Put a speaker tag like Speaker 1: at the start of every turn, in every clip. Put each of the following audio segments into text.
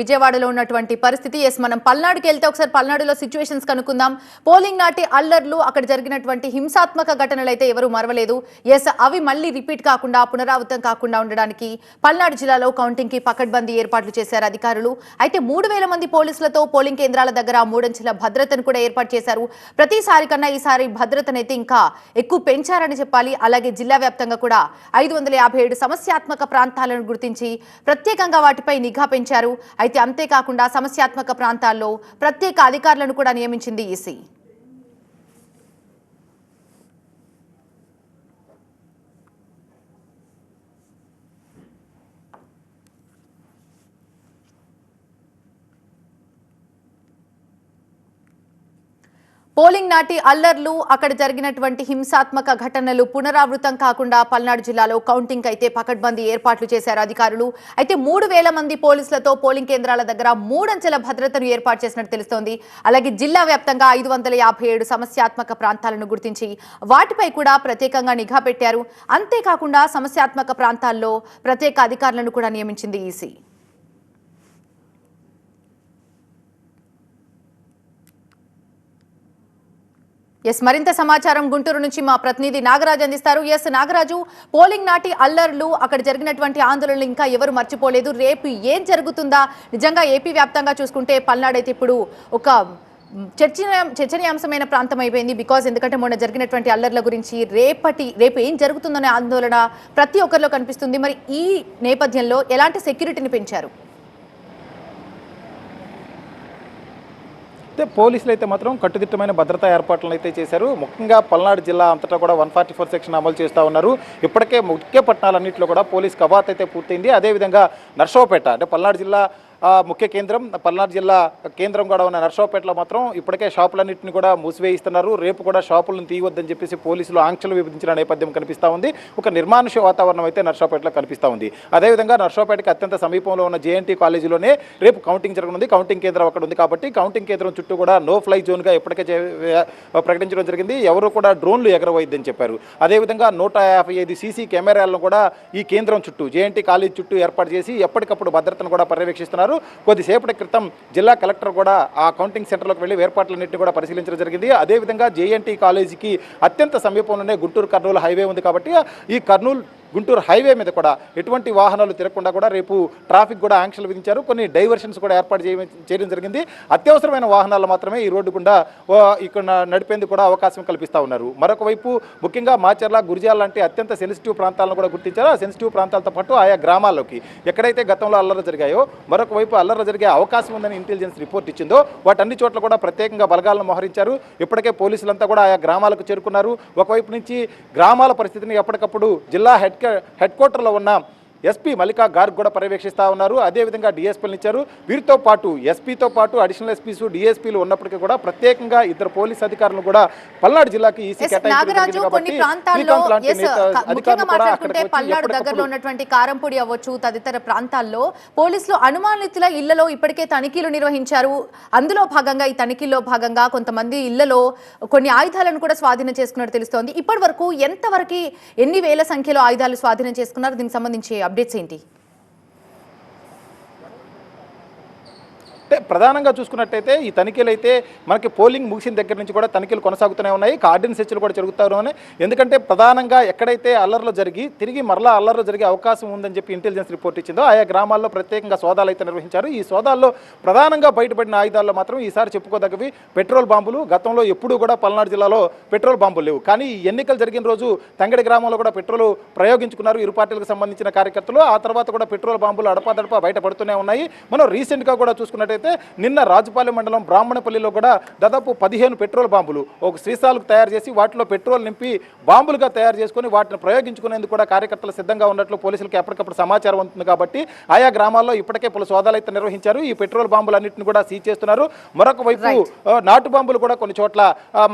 Speaker 1: విజయవాడలో ఉన్నటువంటి పరిస్థితి. ఎస్ మనం పల్నాడుకి వెళ్తే ఒకసారి పల్నాడులో సిచ్యువేషన్స్ కనుక్కుందాం. పోలింగ్ నాటి అల్లర్లు అక్కడ జరిగినటువంటి హింసాత్మక ఘటనలు అయితే ఎవరు మరవలేదు. ఎస్ అవి మళ్ళీ రిపీట్ కాకుండా పునరావృతం కాకుండా ఉండడానికి పల్నాడు జిల్లాలో కౌంటింగ్కి పకడ్బందీ ఏర్పాట్లు చేశారు అధికారులు. అయితే మూడు వేల మంది పోలీసులతో పోలింగ్ కేంద్రాల దగ్గర మూడంచెల భద్రతను కూడా ఏర్పాటు చేశారు. ప్రతిసారి కన్నా ఈసారి భద్రతనైతే ఇంకా ఎక్కువ పెంచారని చెప్పాలి. అలాగే జిల్లా వ్యాప్తంగా కూడా ఐదు వందల యాభై ఏడు సమస్యాత్మక ప్రాంతాలను గుర్తించి ప్రత్యేకంగా వాటిపై నిఘా పెంచారు. అయితే అంతేకాకుండా సమస్యాత్మక ప్రాంతాల్లో ప్రత్యేక అధికారులను కూడా నియమించింది ఈసీ. పోలింగ్ నాటి అల్లర్లు అక్కడ జరిగినటువంటి హింసాత్మక ఘటనలు పునరావృతం కాకుండా పల్నాడు జిల్లాలో కౌంటింగ్ అయితే పకడ్బందీ ఏర్పాట్లు చేశారు అధికారులు. అయితే మూడు వేల మంది పోలీసులతో పోలింగ్ కేంద్రాల దగ్గర మూడంచెల భద్రతను ఏర్పాటు చేసినట్టు తెలుస్తోంది. అలాగే జిల్లా వ్యాప్తంగా ఐదు వందల యాభై ఏడు సమస్యాత్మక ప్రాంతాలను గుర్తించి వాటిపై కూడా ప్రత్యేకంగా నిఘా పెట్టారు. అంతేకాకుండా సమస్యాత్మక ప్రాంతాల్లో ప్రత్యేక అధికారులను కూడా నియమించింది ఈసీ. ఎస్ మరింత సమాచారం గుంటూరు నుంచి మా ప్రతినిధి నాగరాజు అందిస్తారు. ఎస్ నాగరాజు పోలింగ్ నాటి అల్లర్లు అక్కడ జరిగినటువంటి ఆందోళనలు ఇంకా ఎవరు మర్చిపోలేదు. రేపు ఏం జరుగుతుందా? నిజంగా ఏపీ వ్యాప్తంగా చూసుకుంటే పల్నాడైతే ఇప్పుడు ఒక చర్చనీయ చర్చనీయాంశమైన ప్రాంతం అయిపోయింది. బికాజ్ ఎందుకంటే మొన్న జరిగినటువంటి అల్లర్ల గురించి రేపటి రేపు ఏం జరుగుతుందనే ఆందోళన ప్రతి ఒక్కరిలో కనిపిస్తుంది. మరి ఈ నేపథ్యంలో ఎలాంటి సెక్యూరిటీని పెంచారు?
Speaker 2: అయితే పోలీసులు అయితే మాత్రం కట్టుదిట్టమైన భద్రతా ఏర్పాట్లను అయితే చేశారు. ముఖ్యంగా పల్నాడు జిల్లా అంతటా కూడా వన్ ఫార్టీ ఫోర్ సెక్షన్ అమలు చేస్తూ ఉన్నారు. ఇప్పటికే ముఖ్య పట్టణాలన్నింటిలో కూడా పోలీస్ కవాత్ అయితే పూర్తయింది. అదేవిధంగా నర్సోపేట అంటే పల్నాడు జిల్లా ముఖ్య కేంద్రం పల్నాడు జిల్లా కేంద్రం కూడా ఉన్న నర్సరావుపేటలో మాత్రం ఇప్పటికే షాపులన్నింటిని కూడా మూసివేయిస్తున్నారు. రేపు కూడా షాపులను తీయవద్దని చెప్పేసి పోలీసులు ఆంక్షలు విధించిన నేపథ్యం కనిపిస్తూ ఉంది. ఒక నిర్మానుష వాతావరణం అయితే నర్సరావుపేటలో కనిపిస్తూ ఉంది. అదేవిధంగా నర్సరావుపేటకి అత్యంత సమీపంలో ఉన్న జేఎన్టీ కాలేజీలోనే రేపు కౌంటింగ్ జరగనుంది. కౌంటింగ్ కేంద్రం అక్కడ ఉంది కాబట్టి కౌంటింగ్ కేంద్రం చుట్టూ కూడా నో ఫ్లై జోన్గా ఇప్పటికే చే- ప్రకటించడం జరిగింది. ఎవరు కూడా డ్రోన్లు ఎగరవద్దని చెప్పారు. అదేవిధంగా నూట యాభై ఐదు సీసీ కెమెరాలను కూడా ఈ కేంద్రం చుట్టూ జేఎన్టీ కాలేజ్ చుట్టూ ఏర్పాటు చేసి ఎప్పటికప్పుడు భద్రతను కూడా పర్యవేక్షిస్తున్నారు. కొద్దిసేపటి క్రితం జిల్లా కలెక్టర్ కూడా ఆ కౌంటింగ్ సెంటర్లోకి వెళ్ళి ఏర్పాట్లన్నింటినీ కూడా పరిశీలించడం జరిగింది. అదేవిధంగా జేఎన్టీ కాలేజీకి అత్యంత సమీపంలోనే గుంటూరు కర్నూలు హైవే ఉంది కాబట్టి ఈ కర్నూలు గుంటూరు హైవే మీద కూడా ఎటువంటి వాహనాలు తిరగకుండా కూడా రేపు ట్రాఫిక్ కూడా ఆంక్షలు విధించారు. కొన్ని డైవర్షన్స్ కూడా ఏర్పాటు చేయడం జరిగింది. అత్యవసరమైన వాహనాలు మాత్రమే ఈ రోడ్డు గుండా ఓ, ఇక్కడ నడిపేందుకు కూడా అవకాశం కల్పిస్తూ ఉన్నారు. మరొక వైపు ముఖ్యంగా మాచర్ల గురిజాల లాంటి అత్యంత సెన్సిటివ్ ప్రాంతాలను కూడా గుర్తించారు. ఆ సెన్సిటివ్ ప్రాంతాలతో పాటు ఆయా గ్రామాల్లోకి ఎక్కడైతే గతంలో అల్లర్లు జరిగాయో మరొక వైపు అల్లర్లు జరిగే అవకాశం ఉందని ఇంటెలిజెన్స్ రిపోర్ట్ ఇచ్చిందో వాటన్ని చోట్ల కూడా ప్రత్యేకంగా బలగాలను మోహరించారు. ఇప్పటికే పోలీసులంతా కూడా ఆయా గ్రామాలకు చేరుకున్నారు. ఒకవైపు నుంచి గ్రామాల పరిస్థితిని ఎప్పటికప్పుడు జిల్లా హెడ్ హెడ్ హెడ్ క్వార్టర్లో ఉన్న ఎస్పీ మల్లికా గార్గ్ కూడా పర్యవేక్షిస్తూ ఉన్నారు. అదేవిధంగా డిఎస్పీలు ఇచ్చారు. వీరితో పాటు ఎస్పీతో పాటు అడిషనల్ ఎస్పీస్ డిఎస్పీలు ఉన్నప్పటికీ కూడా ప్రత్యేకంగా ఇద్దరు పోలీస్ అధికారులు కూడా పల్నాడు జిల్లాకి ఈసీ
Speaker 1: పల్నాడు దగ్గరలో ఉన్నటువంటి కారంపొడి అవ్వచ్చు తదితర ప్రాంతాల్లో పోలీసులు అనుమానితుల ఇళ్ళలో ఇప్పటికే తనిఖీలు నిర్వహించారు. అందులో భాగంగా ఈ తనిఖీల్లో భాగంగా కొంతమంది ఇళ్ళలో కొన్ని ఆయుధాలను కూడా స్వాధీనం చేసుకున్నట్టు తెలుస్తోంది. ఇప్పటి వరకు ఎంతవరకు ఎన్ని వేల సంఖ్యలో ఆయుధాలు స్వాధీనం చేసుకున్నారు? దీనికి సంబంధించి అప్డేట్స్ ఏంటి
Speaker 2: అంటే ప్రధానంగా చూసుకున్నట్టయితే ఈ తనిఖీలు అయితే మనకి పోలింగ్ ముగిసిన దగ్గర నుంచి కూడా తనిఖీలు కొనసాగుతూనే ఉన్నాయి. కార్డిన్ చర్చలు కూడా జరుగుతూనే ఎందుకంటే ప్రధానంగా ఎక్కడైతే అల్లర్లు జరిగి తిరిగి మరలా అల్లర్లు జరిగే అవకాశం ఉందని చెప్పి ఇంటెలిజెన్స్ రిపోర్ట్ ఇచ్చిందో ఆయా గ్రామాల్లో ప్రత్యేకంగా సోదాలు అయితే నిర్వహించారు. ఈ సోదాల్లో ప్రధానంగా బయటపడిన ఆయుధాల్లో మాత్రం ఈసారి చెప్పుకోదగ్గవి పెట్రోల్ బాంబులు. గతంలో ఎప్పుడూ కూడా పల్నాడు జిల్లాలో పెట్రోల్ బాంబులు లేవు. కానీ ఈ ఎన్నికలు జరిగిన రోజు తంగడి గ్రామంలో కూడా పెట్రోల్ ప్రయోగించుకున్నారు. ఇరు పార్టీలకు సంబంధించిన కార్యకర్తలు. ఆ తర్వాత కూడా పెట్రోల్ బాంబులు అడపాదడపా బయటపడుతూనే ఉన్నాయి. మనం రీసెంట్గా కూడా చూసుకున్నట్టయితే నిన్న రాజుపాలెం మండలం బ్రాహ్మణపల్లిలో కూడా దాదాపు పదిహేను పెట్రోల్ బాంబులు ఒక శ్రీశాలకు తయారు చేసి వాటిలో పెట్రోల్ నింపి బాంబులుగా తయారు చేసుకొని వాటిని ప్రయోగించుకునేందుకు కూడా కార్యకర్తలు సిద్ధంగా ఉన్నట్లు పోలీసులకు ఎప్పటికప్పుడు సమాచారం ఉంటుంది కాబట్టి ఆయా గ్రామాల్లో ఇప్పటికే పలు సోదాలు అయితే నిర్వహించారు. ఈ పెట్రోల్ బాంబులన్నింటిని కూడా సీజ్ చేస్తున్నారు. మరొక వైపు నాటు బాంబులు కూడా కొన్ని చోట్ల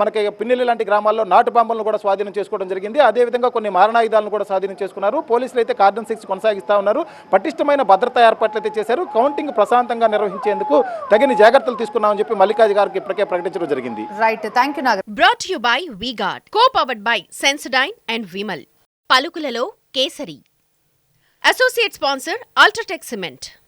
Speaker 2: మనకి పిన్నెల్లి లాంటి గ్రామాల్లో నాటు బాంబులను కూడా స్వాధీనం చేసుకోవడం జరిగింది. అదేవిధంగా కొన్ని మారణాయుధాలను కూడా స్వాధీనం చేసుకున్నారు. పోలీసులు అయితే కార్డన్ సిక్స్ కొనసాగిస్తా ఉన్నారు. పటిష్టమైన భద్రతా ఏర్పాట్లు అయితే చేశారు. కౌంటింగ్ ప్రశాంతంగా నిర్వహించేందుకు నివారించేందుకు తగిన జాగ్రత్తలు తీసుకున్నామని చెప్పి మల్లికార్జున గారికి ఇప్పటికే ప్రకటించడం జరిగింది.
Speaker 1: Right thank you Nagar
Speaker 3: brought you by V Guard co powered by Sensodyne and Vimal పలుకులలో Kesari associate sponsor UltraTech cement